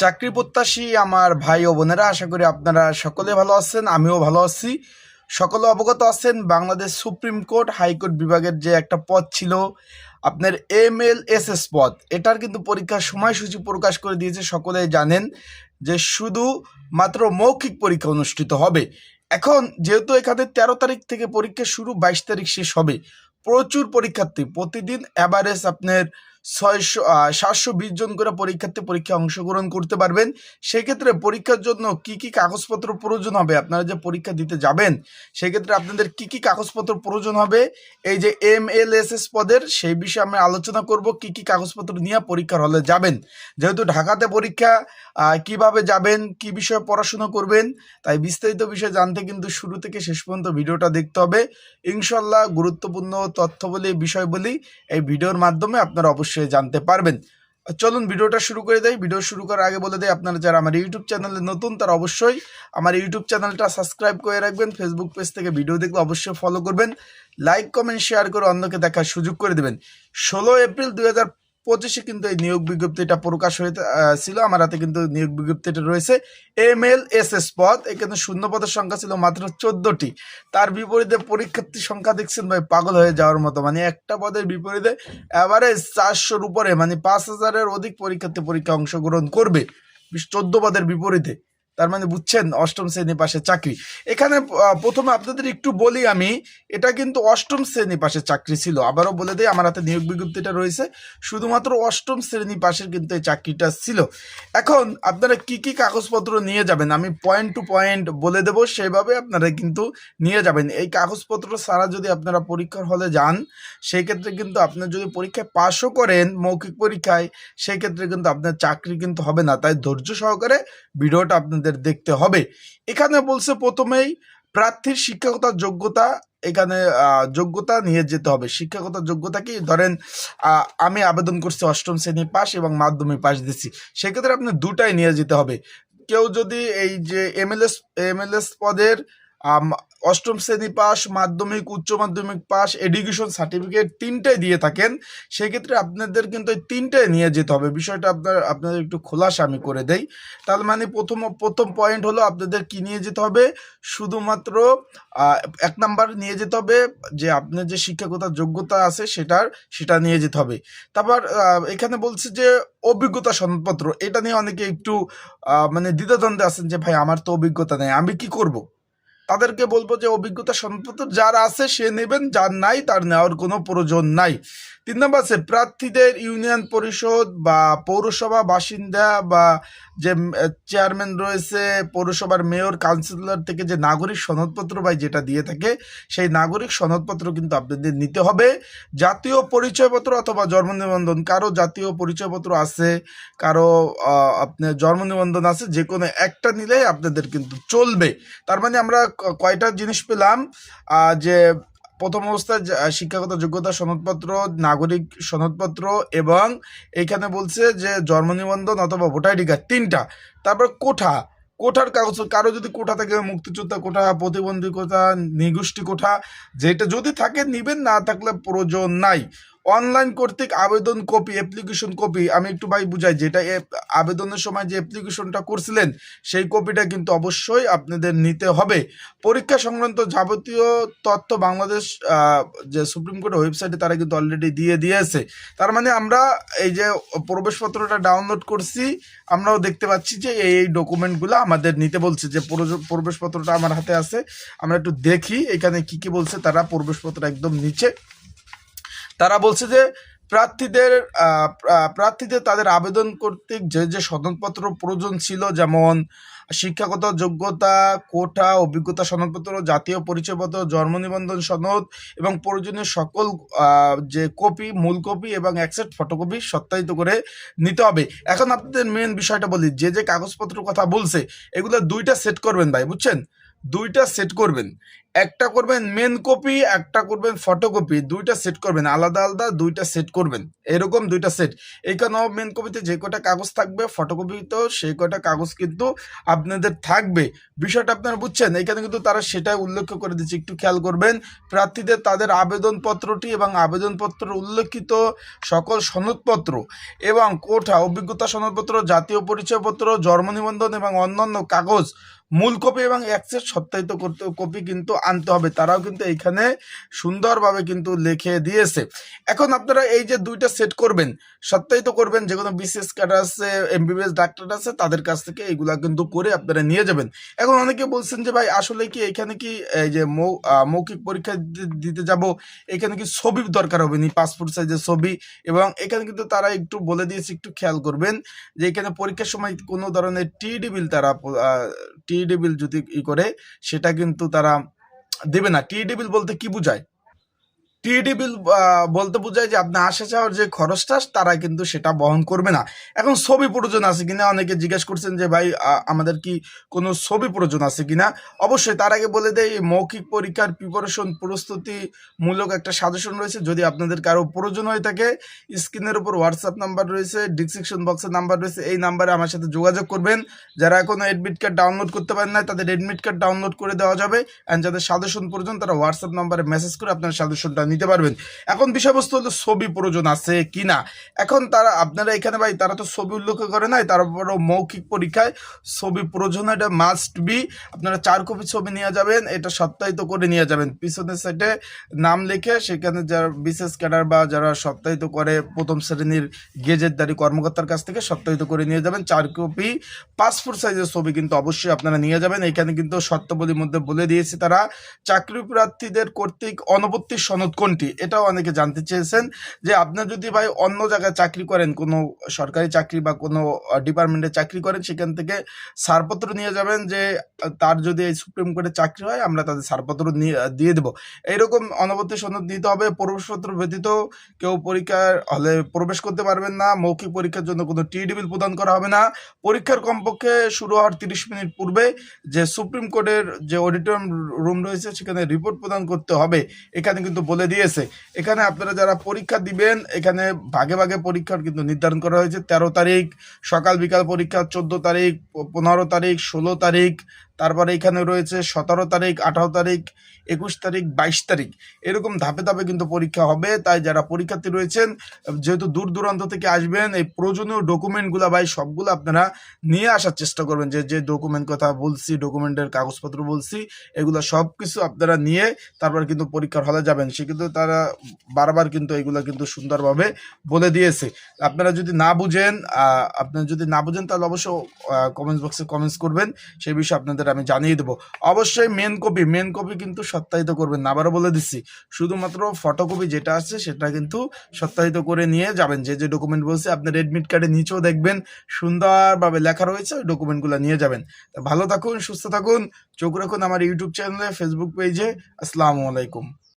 চাকরি প্রত্যাশী আমার ভাই ও বোনেরা, আশা করি আপনারা সকলে ভালো আছেন, আমিও ভালো আছি। সকলে অবগত আছেন, বাংলাদেশ সুপ্রিম কোর্ট হাইকোর্ট বিভাগের যে একটা পদ ছিল আপনার এম এল এস এস পদ, এটার কিন্তু পরীক্ষার সময়সূচি প্রকাশ করে দিয়েছে, সকলে জানেন যে শুধু মাত্র মৌখিক পরীক্ষা অনুষ্ঠিত হবে। এখন যেহেতু এখানে তেরো তারিখ থেকে পরীক্ষা শুরু, বাইশ তারিখ শেষ হবে, প্রচুর পরীক্ষার্থী, প্রতিদিন অ্যাভারেজ আপনার ছয়শো সাতশো বিশ জন করে পরীক্ষার্থী পরীক্ষায় অংশগ্রহণ করতে পারবেন। সেক্ষেত্রে পরীক্ষার জন্য কি কি কাগজপত্র প্রয়োজন হবে? আপনারা যে পরীক্ষা দিতে যাবেন, সেক্ষেত্রে আপনাদের কি কি কাগজপত্র প্রয়োজন হবে? এই যে এম এল এস এস পদের, সেই বিষয়ে আমি আলোচনা করব, কি কি কাগজপত্র নিয়ে পরীক্ষার হলে যাবেন। যেহেতু ঢাকাতে পরীক্ষা কীভাবে যাবেন, কি বিষয়ে পড়াশোনা করবেন, তাই বিস্তারিত বিষয় জানতে কিন্তু শুরু থেকে শেষ পর্যন্ত ভিডিওটা দেখতে হবে। ইনশাল্লাহ গুরুত্বপূর্ণ তথ্য বলি বিষয় বলি এই ভিডিওর মাধ্যমে আপনারা অবশ্যই জানতে পারবেন। চলুন ভিডিওটা শুরু করে দেয় ভিডিও শুরু করার আগে বলে দেয় আপনারা যারা আমার ইউটিউব চ্যানেলে নতুন, তারা অবশ্যই আমার ইউটিউব চ্যানেলটা সাবস্ক্রাইব করে রাখবেন। ফেসবুক পেজ থেকে ভিডিও দেখলে অবশ্যই ফলো করবেন। লাইক কমেন্ট শেয়ার করে অন্যকে দেখার সুযোগ করে দেবেন। ষোলো এপ্রিল দু হাজার পঁচিশে কিন্তু এই নিয়োগ বিজ্ঞপ্তিটা প্রকাশ হয়ে ছিল। আমার হাতে কিন্তু নিয়োগ বিজ্ঞপ্তিটা রয়েছে। এম এল এস এস পদ এখানে শূন্য পদের সংখ্যা ছিল মাত্র চোদ্দটি। তার বিপরীতে পরীক্ষার্থী সংখ্যা দেখছেন ভাই, পাগল হয়ে যাওয়ার মতো। মানে একটা পদের বিপরীতে অ্যাভারেজ চারশোর উপরে মানে পাঁচ হাজারের অধিক পরীক্ষার্থী পরীক্ষা অংশগ্রহণ করবে। চোদ্দ পদের বিপরীতে। তার মানে বুঝছেন, অষ্টম শ্রেণি পাশে চাকরি। এখানে প্রথমে আপনাদের একটু বলি আমি, এটা কিন্তু অষ্টম শ্রেণি পাশে চাকরি ছিল। আবারও বলে দিই, আমার হাতে নিয়োগ বিজ্ঞপ্তিটা রয়েছে। শুধুমাত্র অষ্টম শ্রেণি পাশের কিন্তু এই চাকরিটা ছিল। এখন আপনারা কি কি কাগজপত্র নিয়ে যাবেন? আমি পয়েন্ট টু পয়েন্ট বলে দেবো, সেভাবে আপনারা কিন্তু নিয়ে যাবেন। এই কাগজপত্র ছাড়া যদি আপনারা পরীক্ষার হলে যান সেই ক্ষেত্রে কিন্তু আপনার যদি পরীক্ষায় পাশও করেন মৌখিক পরীক্ষায় সেই ক্ষেত্রে কিন্তু আপনার চাকরি কিন্তু হবে না। তাই ধৈর্য সহকারে ভিডিওটা আপনাদের দেখতে হবে। এখানে বলছে প্রথমেই প্রার্থীর শিক্ষাগত যোগ্যতা, এখানে যোগ্যতা নিয়ে যেতে হবে। শিক্ষাগত যোগ্যতা কি? ধরেন আমি আবেদন করছি, অষ্টম শ্রেণি পাশ এবং মাধ্যমিক পাশ দিচ্ছি সেক্ষেত্রে আপনি দুটাই নিয়ে যেতে হবে। কেউ যদি এই যে এমএলএস এমএলএস পদের অষ্টম শ্রেণি পাস মাধ্যমিক, উচ্চ মাধ্যমিক পাস এডুকেশন সার্টিফিকেট তিনটাই দিয়ে থাকেন। সেক্ষেত্রে আপনাদের কিন্তু এই তিনটাই নিয়ে যেতে হবে। বিষয়টা আপনার, আপনাদের একটু খোলাসা আমি করে দেই। তার মানে প্রথম প্রথম পয়েন্ট হলো আপনাদের কি নিয়ে যেতে হবে? শুধুমাত্র এক নাম্বার নিয়ে যেতে হবে, যে আপনার যে শিক্ষাগত যোগ্যতা আছে সেটার, সেটা নিয়ে যেতে হবে। তারপর এখানে বলছে যে অভিজ্ঞতা সনদপত্র। এটা নিয়ে অনেকে একটু মানে দ্বিধাদ্বন্দ্বে আছেন যে, ভাই, আমার তো অভিজ্ঞতা নেই, আমি কি করব? তাদেরকে বলব যে অভিজ্ঞতা সনদপত্র যার আছে সে নেবেন, যার নাই তার নেওয়ার কোনো প্রয়োজন নাই। তিন নম্বর আছে, প্রার্থীদের ইউনিয়ন পরিষদ বা পৌরসভা বাসিন্দা বা যে চেয়ারম্যান রয়েছে, পৌরসভার মেয়র কাউন্সিলর থেকে যে নাগরিক সনদপত্র বা যেটা দিয়ে থাকে, সেই নাগরিক সনদপত্র কিন্তু আপনাদের নিতে হবে। জাতীয় পরিচয়পত্র অথবা জন্ম নিবন্ধন, কারও জাতীয় পরিচয়পত্র আছে, কারও আপনার জন্ম নিবন্ধন আছে যে কোনো একটা নিলেই আপনাদের কিন্তু চলবে। তার মানে আমরা কয়টা জিনিস পেলাম যে প্রথম অবস্থায় শিক্ষাগত যোগ্যতা সনদপত্র, নাগরিক সনদপত্র এবং এখানে বলছে যে জন্ম নিবন্ধন অথবা ভোটার আইডি কার্ড, তিনটা। তারপর কোঠা। কোঠার কাগজ, কারও যদি কোঠা থাকে, মুক্তিযোদ্ধা কোঠা, প্রতিবন্ধী কোঠা, নিগোষ্ঠী কোঠা, যেটা যদি থাকে, নিবেন, না থাকলে প্রয়োজন নাই। অনলাইন কর্তৃক আবেদন কপি অ্যাপ্লিকেশন কপি আমি একটু ভাই বুঝাই, যেটা আবেদনের সময় যে অ্যাপ্লিকেশনটা করছিলেন, সেই কপিটা কিন্তু অবশ্যই আপনাদের নিতে হবে। পরীক্ষা সংক্রান্ত যাবতীয় তথ্য বাংলাদেশ যে সুপ্রিম কোর্টের ওয়েবসাইটে তারা কিন্তু অলরেডি দিয়ে দিয়েছে। তার মানে আমরা এই যে প্রবেশপত্রটা ডাউনলোড করছি, আমরাও দেখতে পাচ্ছি যে এই এই ডকুমেন্টগুলো আমাদের নিতে বলছে যে প্রবেশপত্রটা আমার হাতে আছে। আমরা একটু দেখি এখানে কি কি বলছে তারা, প্রবেশপত্র একদম নিচে। তারা বলছে যে প্রার্থীদের প্রার্থীদের তাদের আবেদন কর্তৃক যে যে সনদপত্র প্রয়োজন ছিল, যেমন শিক্ষাগত যোগ্যতা, কোটা, অভিজ্ঞতা সনদপত্র, জাতীয় পরিচয়পত্র, জন্ম নিবন্ধন সনদ এবং প্রয়োজনীয় সকল যে কপি, মূল কপি এবং একসেট ফটোকপি সত্যায়িত করে নিতে হবে। এখন আপনাদের মেন বিষয়টা বলি, যে যে কাগজপত্র কথা বলছে, এগুলো দুইটা সেট করবেন ভাই, বুঝছেন? দুইটা সেট করবেন। একটা করবেন মেন কপি একটা করবেন ফটোকপি দুইটা সেট করবেন, আলাদা আলাদা দুইটা সেট করবেন। এরকম দুইটা সেট এইখানেও মেন কপিতে যে কটা কাগজ থাকবে ফটোকপিতেও সেই কটা কাগজ কিন্তু আপনাদের থাকবে। বিষয়টা আপনারা বুঝছেন? এখানে কিন্তু তারা সেটাই উল্লেখ করে দিচ্ছে। একটু খেয়াল করবেন, প্রার্থীদের তাদের আবেদনপত্রটি এবং আবেদনপত্র উল্লেখিত সকল সনদপত্র এবং কোঠা, অভিজ্ঞতা সনদপত্র, জাতীয় পরিচয়পত্র, জন্ম নিবন্ধন এবং অন্যান্য কাগজ মূল কপি এবং অ্যাক্সেস সত্যায়িত করতে কপি কিন্তু আনতে হবে। তারাও কিন্তু এইখানে সুন্দরভাবে কিন্তু লিখে দিয়েছে। এখন আপনারা এই যে দুইটা সেট করবেন, সত্যায়িত করবেন, যে কোনো বিসিএস ক্যাডার আছে এমবিবিএস ডাক্তার আছে, তাদের কাছ থেকে এইগুলা কিন্তু করে আপনারা নিয়ে যাবেন। এখন অনেকে বলছেন যে, ভাই, আসলে কি এখানে কি, এই যে মৌখিক পরীক্ষা দিতে যাব? এখানে কি ছবি দরকার হবে নি? পাসপোর্ট সাইজের ছবি? এবং এখানে কিন্তু তারা একটু বলে দিয়েছে, একটু খেয়াল করবেন যে, এখানে পরীক্ষার সময় কোনো ধরনের টিডি বিল তারা টিডি বিল যদি ই করে, সেটা কিন্তু তারা দেবে না। টি বিল বলতে কি বোঝায়? টিডি বিল বলতে বোঝায় যে আপনি আসা যাওয়ার যে খরচটা, তারা কিন্তু সেটা বহন করবে না। এখন ছবি প্রয়োজন আছে কিনা? অনেকে জিজ্ঞেস করছেন যে, ভাই আমাদের কি কোনো ছবি প্রয়োজন আছে কিনা? অবশ্যই, তার আগে বলে দেয় মৌখিক পরীক্ষার প্রিপারেশন প্রস্তুতি মূলক একটা সাজেশন রয়েছে। যদি আপনাদের কারও প্রয়োজন হয়ে থাকে স্ক্রিনের উপর হোয়াটসঅ্যাপ নাম্বার রয়েছে ডিসক্রিপশন বক্সের নাম্বার রয়েছে, এই নাম্বারে আমার সাথে যোগাযোগ করবেন। যারা এখনও এডমিট কার্ড ডাউনলোড করতে পারেন না তাদের এডমিট কার্ড ডাউনলোড করে দেওয়া যাবে। অ্যান্ড যাদের সাজেশন প্রয়োজন, তারা হোয়াটসঅ্যাপ নাম্বারে মেসেজ করে আপনার সাজেশনটা নিতে পারবেন। এখন বিষয়বস্তু হলো ছবি প্রয়োজন আছে কি না এখন তারা, আপনারা এখানে ভাই, তারা তো ছবি উল্লেখ করে নাই, তারপরও মৌখিক পরীক্ষায় ছবি প্রয়োজন এটা মাস্ট বি আপনারা চার কপি ছবি নিয়ে যাবেন, এটা সত্যায়িত করে নিয়ে যাবেন। পিছনের সাইডে নাম লিখে সেখানে যারা বিশেষ ক্যাডার বা যারা সত্যায়িত করে প্রথম শ্রেণির গেজেটদারি কর্মকর্তার কাছ থেকে সত্যায়িত করে নিয়ে যাবেন। চার কপি পাসপোর্ট সাইজের ছবি কিন্তু অবশ্যই আপনারা নিয়ে যাবেন। এখানে কিন্তু শর্তাবলীর মধ্যে বলে দিয়েছে তারা চাকরি প্রার্থীদের কর্তৃক অনবর্তী সনদ কোনটি? এটাও অনেকে জানতে চেয়েছেন যে আপনার যদি ভাই অন্য জায়গায় চাকরি করেন, কোনো সরকারি চাকরি বা কোনো ডিপার্টমেন্টে চাকরি করেন, সেখান থেকে ছাড়পত্র নিয়ে যাবেন যে তার যদি এই সুপ্রিম কোর্টে চাকরি হয়, আমরা তাদের ছাড়পত্র দিয়ে দেবো। এইরকম অনবর্তী সনদ নিতে হবে, প্রবেশপত্র ব্যতীত কেউ পরীক্ষার হলে প্রবেশ করতে পারবেন না, মৌখিক পরীক্ষার জন্য কোনো টিডি বিল প্রদান করা হবে না। পরীক্ষার কমপক্ষে শুরু হওয়ার তিরিশ মিনিট পূর্বে যে সুপ্রিম কোর্টের যে অডিটোরিয়াম রুম রয়েছে, সেখানে রিপোর্ট প্রদান করতে হবে। এখানে কিন্তু বলে দিয়েছে। এখানে আপনারা যারা পরীক্ষা দিবেন, এখানে ভাগে ভাগে পরীক্ষার কিন্তু নির্ধারণ করা হয়েছে। তেরো তারিখ সকাল বিকাল পরীক্ষা, চোদ্দ তারিখ, পনেরো তারিখ, ষোলো তারিখ তারপরে এখানে রয়েছে সতেরো তারিখ, আঠারো তারিখ, একুশ তারিখ, বাইশ তারিখ। এরকম ধাপে ধাপে কিন্তু পরীক্ষা হবে। তাই যারা পরীক্ষার্থী রয়েছেন, যেহেতু দূর দূরান্ত থেকে আসবেন, এই প্রয়োজনীয় ডকুমেন্টগুলো ভাই, সবগুলো আপনারা নিয়ে আসার চেষ্টা করবেন। যে যে ডকুমেন্ট কথা বলছি, ডকুমেন্টের কাগজপত্র বলছি, এগুলো সব কিছু আপনারা নিয়ে তারপর কিন্তু পরীক্ষার হলে যাবেন। সে কিন্তু তারা বারবার কিন্তু এগুলো কিন্তু সুন্দরভাবে বলে দিয়েছে। আপনারা যদি না বুঝেন আপনারা যদি না বুঝেন, তাহলে অবশ্য কমেন্টস বক্সে কমেন্টস করবেন। সেই বিষয়ে আপনাদের আমি জানিয়ে দেবো। অবশ্যই মেন কপি মেন কপি কিন্তু সত্যায়িত করবেন না। আবারও বলে দিচ্ছি, শুধুমাত্র ফটোকপি যেটা আছে সেটা কিন্তু সত্যায়িত করে নিয়ে যাবেন। যে যে ডকুমেন্ট বলছে আপনার রেডমিট কার্ডের নিচেও দেখবেন, সুন্দরভাবে লেখা রয়েছে, ওই ডকুমেন্টগুলো নিয়ে যাবেন। ভালো থাকুন, সুস্থ থাকুন, চোখ রাখুন আমার ইউটিউব চ্যানেলে ফেসবুক পেজে আসসালামু আলাইকুম।